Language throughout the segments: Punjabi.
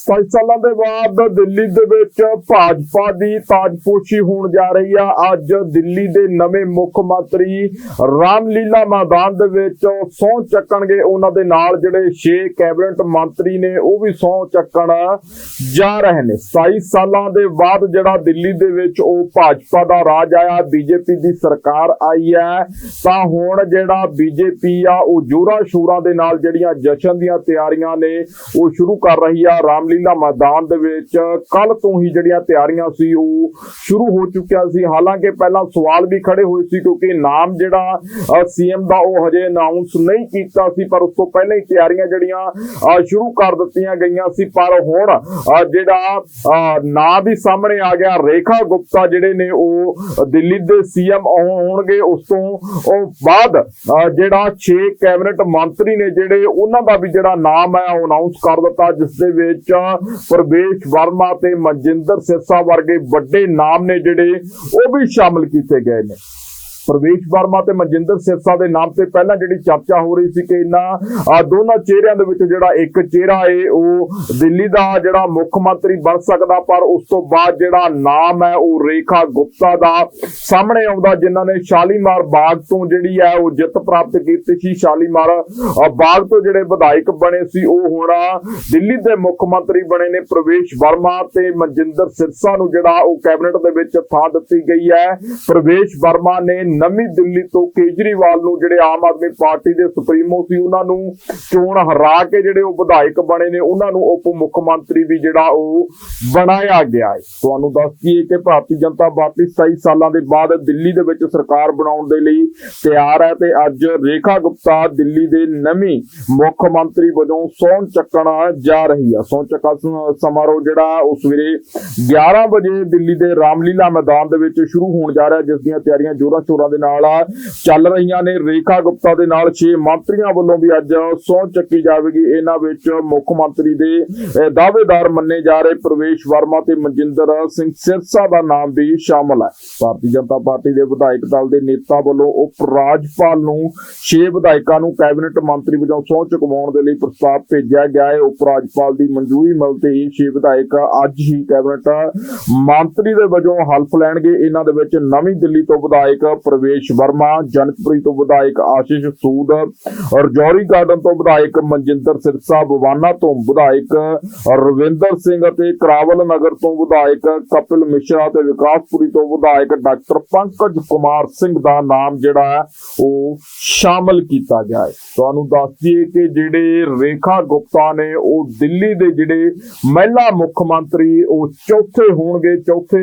27 ਸਾਲਾਂ ਦੇ ਬਾਅਦ ਦਿੱਲੀ ਦੇ ਵਿੱਚ ਭਾਜਪਾ ਦੀ ਤਾਜਪੋਸ਼ੀ ਹੋਣ ਜਾ ਰਹੀ ਆ। ਅੱਜ ਦਿੱਲੀ ਦੇ ਨਵੇਂ ਮੁੱਖ ਮੰਤਰੀ ਰਾਮਲੀਲਾ ਮੈਦਾਨ ਦੇ ਵਿੱਚ ਸਹੁੰ ਚੱਕਣਗੇ। ਉਹਨਾਂ ਦੇ ਨਾਲ ਜਿਹੜੇ 6 ਕੈਬਨਿਟ ਮੰਤਰੀ ਨੇ, ਉਹ ਵੀ ਸਹੁੰ ਚੱਕਣ ਜਾ ਰਹੇ ਨੇ। 27 ਸਾਲਾਂ ਦੇ ਬਾਅਦ ਜਿਹੜਾ ਦਿੱਲੀ ਦੇ ਵਿੱਚ ਉਹ ਭਾਜਪਾ ਦਾ ਰਾਜ ਆਇਆ, ਬੀਜੇਪੀ ਦੀ ਸਰਕਾਰ ਆਈ ਹੈ, ਤਾਂ ਹੁਣ ਜਿਹੜਾ ਬੀਜੇਪੀ ਆ, ਉਹ ਜੋਰਾਂ ਸ਼ੋਰਾਂ ਦੇ ਨਾਲ ਜਿਹੜੀਆਂ ਜਸ਼ਨ ਦੀਆਂ ਤਿਆਰੀਆਂ ਨੇ, ਉਹ ਸ਼ੁਰੂ ਕਰ ਰਹੀ ਆ ਰਾਮ ਰਾਮਲੀਲਾ ਮੈਦਾਨ ਦੇ ਵਿੱਚ ਕੱਲ ਤੋਂ ਹੀ ਜਿਹੜੀਆਂ ਤਿਆਰੀਆਂ ਸੀ ਉਹ ਸ਼ੁਰੂ ਹੋ ਚੁੱਕਿਆ ਸੀ। ਹਾਲਾਂਕਿ ਪਹਿਲਾਂ ਸਵਾਲ ਵੀ ਖੜੇ ਹੋਏ ਸੀ ਕਿਉਂਕਿ ਨਾਮ ਜਿਹੜਾ ਸੀਐਮ ਦਾ ਉਹ ਹਜੇ ਅਨਾਉਂਸ ਨਹੀਂ ਕੀਤਾ ਸੀ, ਪਰ ਉਸ ਤੋਂ ਪਹਿਲਾਂ ਹੀ ਤਿਆਰੀਆਂ ਜਿਹੜੀਆਂ ਸ਼ੁਰੂ ਕਰ ਦਿੱਤੀਆਂ ਗਈਆਂ ਸੀ। ਪਰ ਹੁਣ ਜਿਹੜਾ ਨਾਂ ਵੀ ਸਾਹਮਣੇ ਆ ਗਿਆ, ਰੇਖਾ ਗੁਪਤਾ ਜਿਹੜੇ ਨੇ ਉਹ ਦਿੱਲੀ ਦੇ ਸੀਐਮ ਹੋਣਗੇ। ਉਸ ਤੋਂ, ਉਹ ਬਾਅਦ ਜਿਹੜਾ 6 ਕੈਬਨਿਟ ਮੰਤਰੀ ਨੇ ਜਿਹੜੇ, ਉਹਨਾਂ ਦਾ ਵੀ ਜਿਹੜਾ ਨਾਮ ਹੈ, ਉਹ ਅਨਾਉਂਸ ਕਰ ਦਿੱਤਾ, ਜਿਸ ਦੇ ਵਿੱਚ ਪ੍ਰਵੇਸ਼ ਵਰਮਾ ਤੇ ਮਨਜਿੰਦਰ ਸਿਰਸਾ ਵਰਗੇ ਵੱਡੇ ਨਾਮ ਨੇ ਜਿਹੜੇ, ਉਹ ਵੀ ਸ਼ਾਮਲ ਕੀਤੇ ਗਏ ਨੇ। ਪ੍ਰਵੇਸ਼ ਵਰਮਾ ਤੇ ਮਨਜਿੰਦਰ ਸਿਰਸਾ ਦੇ ਨਾਮ ਤੇ ਪਹਿਲਾਂ ਜਿਹੜੀ ਚਰਚਾ ਹੋ ਰਹੀ ਸੀ ਕਿ ਇਹਨਾਂ ਆਹ ਦੋਨਾਂ ਚਿਹਰਿਆਂ ਦੇ ਵਿੱਚ ਜਿਹੜਾ ਇੱਕ ਚਿਹਰਾ ਏ, ਉਹ ਦਿੱਲੀ ਦਾ ਜਿਹੜਾ ਮੁੱਖ ਮੰਤਰੀ ਬਣ ਸਕਦਾ, ਪਰ ਉਸ ਤੋਂ ਬਾਅਦ ਜਿਹੜਾ ਨਾਮ ਹੈ, ਉਹ ਰੇਖਾ ਗੁਪਤਾ ਦਾ ਸਾਹਮਣੇ ਆਉਂਦਾ, ਜਿਨ੍ਹਾਂ ਨੇ ਸ਼ਾਲੀਮਾਰ ਬਾਗ ਤੋਂ ਜਿਹੜੀ ਹੈ, ਉਹ ਜਿੱਤ ਪ੍ਰਾਪਤ ਕੀਤੀ ਸੀ। ਸ਼ਾਲੀਮਾਰ ਬਾਗ ਤੋਂ ਜਿਹੜੇ ਵਿਧਾਇਕ ਬਣੇ ਸੀ, ਉਹ ਹੁਣ ਦਿੱਲੀ ਦੇ ਮੁੱਖ ਮੰਤਰੀ ਬਣੇ ਨੇ। ਪ੍ਰਵੇਸ਼ ਵਰਮਾ ਤੇ ਮਨਜਿੰਦਰ ਸਿਰਸਾ ਨੂੰ ਜਿਹੜਾ ਉਹ ਕੈਬਨਿਟ ਦੇ ਵਿੱਚ ਥਾਂ ਦਿੱਤੀ ਗਈ ਹੈ। ਪ੍ਰਵੇਸ਼ ਵਰਮਾ ਨੇ ਨਵੀਂ ਦਿੱਲੀ ਤੋਂ ਕੇਜਰੀਵਾਲ ਨੂੰ ਜਿਹੜੇ ਆਮ ਆਦਮੀ ਪਾਰਟੀ ਦੇ ਸੁਪਰੀਮੋ ਸੀ, ਉਹਨਾਂ ਨੂੰ ਚੋਣ ਹਰਾ ਕੇ ਜਿਹੜੇ ਉਹ ਵਿਧਾਇਕ ਬਣੇ ਨੇ, ਉਹਨਾਂ ਨੂੰ ਉਪ ਮੁੱਖ ਮੰਤਰੀ ਵੀ ਜਿਹੜਾ ਉਹ ਬਣਾਇਆ ਗਿਆ ਹੈ। ਤੁਹਾਨੂੰ ਦੱਸ ਦਈਏ ਕਿ ਭਾਰਤੀ ਜਨਤਾ ਪਾਰਟੀ 27 ਸਾਲਾਂ ਦੇ ਬਾਅਦ ਦਿੱਲੀ ਦੇ ਵਿੱਚ ਸਰਕਾਰ ਬਣਾਉਣ ਦੇ ਲਈ ਤਿਆਰ ਹੈ ਤੇ ਅੱਜ ਰੇਖਾ ਗੁਪਤਾ ਦਿੱਲੀ ਦੇ ਨਵੀਂ ਮੁੱਖ ਮੰਤਰੀ ਵਜੋਂ ਸਹੁੰ ਚੱਕਣ ਜਾ ਰਹੀ ਹੈ। ਸਹੁੰ ਚੱਕਾ ਸਮਾਰੋਹ ਜਿਹੜਾ ਉਹ ਸਵੇਰੇ 11 ਵਜੇ ਦਿੱਲੀ ਦੇ ਰਾਮਲੀਲਾ ਮੈਦਾਨ ਦੇ ਵਿੱਚ ਸ਼ੁਰੂ ਹੋਣ ਜਾ ਰਿਹਾ ਜਿਸ ਦੀਆਂ ਤਿਆਰੀਆਂ ਜੋਰਾਂ ਸ਼ੋਰਾਂ ਦੇ ਨਾਲ ਚੱਲ ਰਹੀਆਂ ਨੇ ਰੇਖਾ ਗੁਪਤਾ ਦੇ ਨਾਲ। 6 ਮੰਤਰੀਆਂ ਵੱਲੋਂ ਵੀ ਅੱਜ ਸਹੁੰ ਚੱਕੀ ਜਾਵੇਗੀ। ਇਹਨਾਂ ਵਿੱਚ ਮੁੱਖ ਮੰਤਰੀ ਦੇ ਦਾਅਵੇਦਾਰ ਮੰਨੇ ਜਾ ਰਹੇ ਪ੍ਰਵੇਸ਼ ਵਰਮਾ ਤੇ ਮਨਜਿੰਦਰ ਸਿੰਘ ਸਿਰਸਾ ਦਾ ਨਾਮ ਵੀ ਸ਼ਾਮਲ ਹੈ। ਭਾਰਤੀ ਜਨਤਾ ਪਾਰਟੀ ਦੇ ਵਿਧਾਇਕ ਦਲ ਦੇ ਨੇਤਾ ਵੱਲੋਂ ਉਪ ਰਾਜਪਾਲ ਨੂੰ 6 ਵਿਧਾਇਕਾਂ ਨੂੰ ਕੈਬਨਿਟ ਮੰਤਰੀ ਵਜੋਂ ਸਹੁੰ ਚੁਕਵਾਉਣ ਦੇ ਲਈ ਪ੍ਰਸਤਾਵ ਭੇਜਿਆ ਗਿਆ ਹੈ। ਉਪ ਰਾਜਪਾਲ ਦੀ ਮਨਜ਼ੂਰੀ ਮਿਲਦੇ ਹੀ 6 ਵਿਧਾਇਕ ਅੱਜ ਹੀ ਕੈਬਨਿਟ ਮੰਤਰੀ ਦੇ ਵਜੋਂ ਹਲਫ ਲੈਣਗੇ। ਇਹਨਾਂ ਦੇ ਵਿੱਚ ਨਵੀਂ ਦਿੱਲੀ ਤੋਂ ਵਿਧਾਇਕ ਪ੍ਰਵੇਸ਼ ਵਰਮਾ, ਜਨਕਪੁਰੀ ਤੋਂ ਵਿਧਾਇਕ ਆਸ਼ੀਸ਼ ਸੂਦ ਰਜੌਰੀ ਗਾਰਡਨ ਤੋਂ ਵਿਧਾਇਕ ਮਨਜਿੰਦਰ ਸਿਰਸਾ, ਬਵਾਨਾ ਤੋਂ ਵਿਧਾਇਕ ਰਵਿੰਦਰ ਸਿੰਘ ਅਤੇ ਕਰਾਵਲ ਨਗਰ ਤੋਂ ਵਿਧਾਇਕ ਕਪਿਲ ਮਿਸ਼ਰਾ ਤੇ ਵਿਕਾਸਪੁਰੀ ਤੋਂ ਵਿਧਾਇਕ ਡਾਕਟਰ ਪੰਕਜ ਕੁਮਾਰ ਸਿੰਘ ਦਾ ਨਾਮ ਜਿਹੜਾ ਉਹ ਸ਼ਾਮਲ ਕੀਤਾ ਗਿਆ ਹੈ। ਤੁਹਾਨੂੰ ਦੱਸ ਦਈਏ ਕਿ ਜਿਹੜੇ ਰੇਖਾ ਗੁਪਤਾ ਨੇ, ਉਹ ਦਿੱਲੀ ਦੇ ਜਿਹੜੇ ਮਹਿਲਾ ਮੁੱਖ ਮੰਤਰੀ, ਉਹ ਚੌਥੇ ਹੋਣਗੇ, ਚੌਥੇ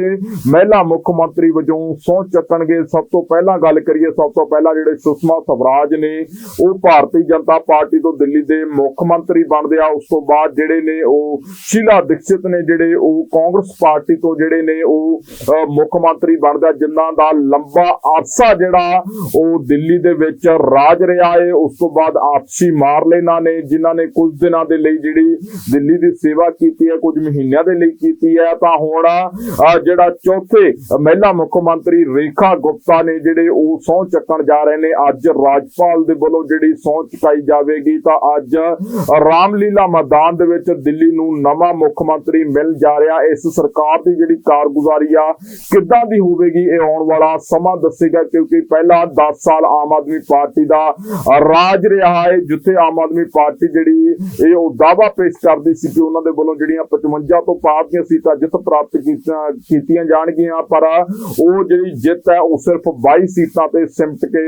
ਮਹਿਲਾ ਮੁੱਖ ਮੰਤਰੀ ਵਜੋਂ ਸਹੁੰ ਚੱਕਣਗੇ। ਸਭ ਤੋਂ ਪਹਿਲਾਂ ਗੱਲ ਕਰੀਏ ਸਭ ਤੋਂ ਪਹਿਲਾਂ ਜਿਹੜੇ ਸੁਸ਼ਮਾ ਸਵਰਾਜ ਨੇ ਉਹ ਭਾਰਤੀ ਜਨਤਾ ਪਾਰਟੀ ਤੋਂ ਦਿੱਲੀ ਦੇ ਮੁੱਖ ਮੰਤਰੀ ਬਣਦੇ ਆ। ਉਸ ਤੋਂ ਬਾਅਦ ਜਿਹੜੇ ਨੇ ਉਹ ਸ਼ੀਲਾ ਦੀਕਸ਼ਿਤ ਨੇ ਜਿਹੜੇ ਉਹ ਕਾਂਗਰਸ ਪਾਰਟੀ ਤੋਂ ਜਿਹੜੇ ਨੇ ਉਹ ਮੁੱਖ ਮੰਤਰੀ ਬਣਦਾ ਜਿਨ੍ਹਾਂ ਦਾ ਲੰਬਾ ਅਰਸਾ ਜਿਹੜਾ ਉਹ ਦਿੱਲੀ ਦੇ ਵਿੱਚ ਰਾਜ ਰਿਹਾ ਹੈ ਉਸ ਤੋਂ ਬਾਅਦ ਆਪਸੀ ਮਾਰ ਲੈਣਾ ਨੇ ਜਿਨ੍ਹਾਂ ਨੇ ਕੁਝ ਦਿਨਾਂ ਦੇ ਲਈ ਜਿਹੜੀ ਦਿੱਲੀ ਦੀ ਸੇਵਾ ਕੀਤੀ ਹੈ ਕੁਝ ਮਹੀਨਿਆਂ ਦੇ ਲਈ ਕੀਤੀ ਹੈ। ਤਾਂ ਹੁਣ ਅਹ, ਜਿਹੜਾ ਚੌਥੇ ਮਹਿਲਾ ਮੁੱਖ ਮੰਤਰੀ ਰੇਖਾ ਗੁਪਤਾ ਨੇ ਜਿਹੜੇ ਉਹ ਸਹੁੰ ਚੱਕਣ ਜਾ ਰਹੇ ਨੇ, ਅੱਜ ਰਾਜਪਾਲ ਦੇ ਵੱਲੋਂ ਜਿਹੜੀ ਸਹੁੰ ਚੁਕਾਈ ਜਾਵੇਗੀ, ਤਾਂ ਅੱਜ ਰਾਮਲੀਲਾ ਮੈਦਾਨ ਦੇ ਵਿੱਚ ਦਿੱਲੀ ਨੂੰ ਨਵਾਂ ਮੁੱਖ ਮੰਤਰੀ ਮਿਲ ਜਾ ਰਿਹਾ। ਇਸ ਸਰਕਾਰ ਦੀ ਜਿਹੜੀ ਕਾਰਗੁਜ਼ਾਰੀ ਆ, ਕਿੱਦਾਂ ਦੀ ਹੋਵੇਗੀ, ਇਹ ਆਉਣ ਵਾਲਾ ਸਮਾਂ ਦੱਸੇਗਾ, ਕਿਉਂਕਿ ਪਹਿਲਾਂ 10 ਸਾਲ ਆਮ ਆਦਮੀ ਪਾਰਟੀ ਦਾ ਰਾਜ ਰਿਹਾ ਹੈ, ਜਿੱਥੇ ਆਮ ਆਦਮੀ ਪਾਰਟੀ ਜਿਹੜੀ ਇਹ ਉਹ ਦਾਵਾ ਪੇਸ਼ ਕਰਦੀ ਸੀ ਕਿ ਉਹਨਾਂ ਦੇ ਵੱਲੋਂ ਜਿਹੜੀਆਂ 55 ਤੋਂ ਪਾਰ ਦੀਆਂ ਸੀਟਾਂ ਜਿੱਤ ਪ੍ਰਾਪਤ ਕੀਤੀਆਂ ਕੀਤੀਆਂ ਜਾਣਗੀਆਂ, ਪਰ ਉਹ ਜਿਹੜੀ ਜਿੱਤ ਹੈ, ਉਹ ਸਿਰਫ 22 ਸੀਟਾਂ ਤੇ ਸਿਮਟ ਕੇ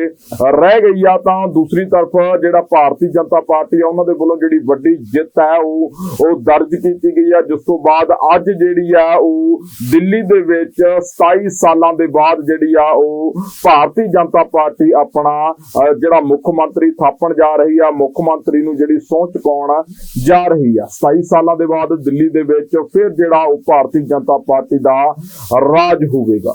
ਰਹਿ ਗਈ ਆ ਤਾਂ ਦੂਸਰੀ ਤਰਫ ਜਿਹੜਾ ਭਾਰਤੀ ਜਨਤਾ ਪਾਰਟੀ ਆ ਉਹਨਾਂ ਦੇ ਵੱਲੋਂ ਜਿਹੜੀ ਵੱਡੀ ਜਿੱਤ ਹੈ ਉਹ ਉਹ ਦਰਜ ਕੀਤੀ ਗਈ ਆ। ਜਿਸ ਤੋਂ ਬਾਅਦ ਅੱਜ ਜਿਹੜੀ ਆ ਉਹ ਦਿੱਲੀ ਦੇ ਵਿੱਚ 27 ਸਾਲਾਂ ਦੇ ਬਾਅਦ ਜਿਹੜੀ ਆ ਉਹ ਭਾਰਤੀ ਜਨਤਾ ਪਾਰਟੀ ਆਪਣਾ ਅਹ, ਜਿਹੜਾ ਮੁੱਖ ਮੰਤਰੀ ਥਾਪਣ ਜਾ ਰਹੀ ਆ ਮੁੱਖ ਮੰਤਰੀ ਨੂੰ ਜਿਹੜੀ ਸਹੁੰ ਚੁਕਾਉਣ ਜਾ ਰਹੀ ਆ। 27 ਸਾਲਾਂ ਦੇ ਬਾਅਦ ਦਿੱਲੀ ਦੇ ਵਿੱਚ ਫਿਰ ਜਿਹੜਾ ਉਹ ਭਾਰਤੀ ਜਨਤਾ ਪਾਰਟੀ ਦਾ ਰਾਜ ਹੋਵੇਗਾ।